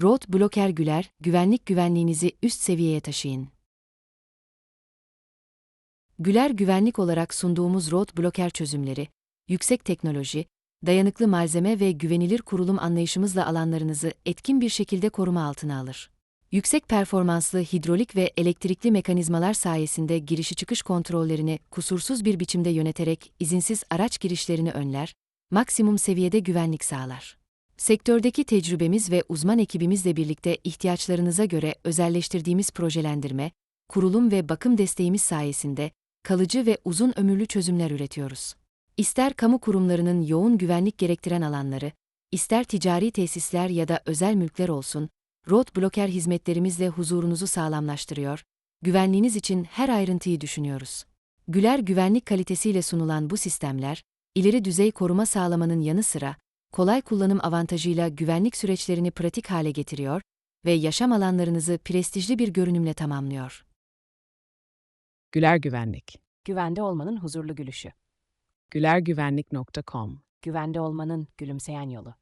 Road Blocker Güler, güvenlik güvenliğinizi üst seviyeye taşıyın. Güler Güvenlik olarak sunduğumuz Road Blocker çözümleri, yüksek teknoloji, dayanıklı malzeme ve güvenilir kurulum anlayışımızla alanlarınızı etkin bir şekilde koruma altına alır. Yüksek performanslı hidrolik ve elektrikli mekanizmalar sayesinde girişi çıkış kontrollerini kusursuz bir biçimde yöneterek izinsiz araç girişlerini önler, maksimum seviyede güvenlik sağlar. Sektördeki tecrübemiz ve uzman ekibimizle birlikte ihtiyaçlarınıza göre özelleştirdiğimiz projelendirme, kurulum ve bakım desteğimiz sayesinde kalıcı ve uzun ömürlü çözümler üretiyoruz. İster kamu kurumlarının yoğun güvenlik gerektiren alanları, ister ticari tesisler ya da özel mülkler olsun, Road Blocker hizmetlerimizle huzurunuzu sağlamlaştırıyor, güvenliğiniz için her ayrıntıyı düşünüyoruz. Güler güvenlik kalitesiyle sunulan bu sistemler, ileri düzey koruma sağlamanın yanı sıra, kolay kullanım avantajıyla güvenlik süreçlerini pratik hale getiriyor ve yaşam alanlarınızı prestijli bir görünümle tamamlıyor. Güler Güvenlik. Güvende olmanın huzurlu gülüşü. gülergüvenlik.com Güvende olmanın gülümseyen yolu.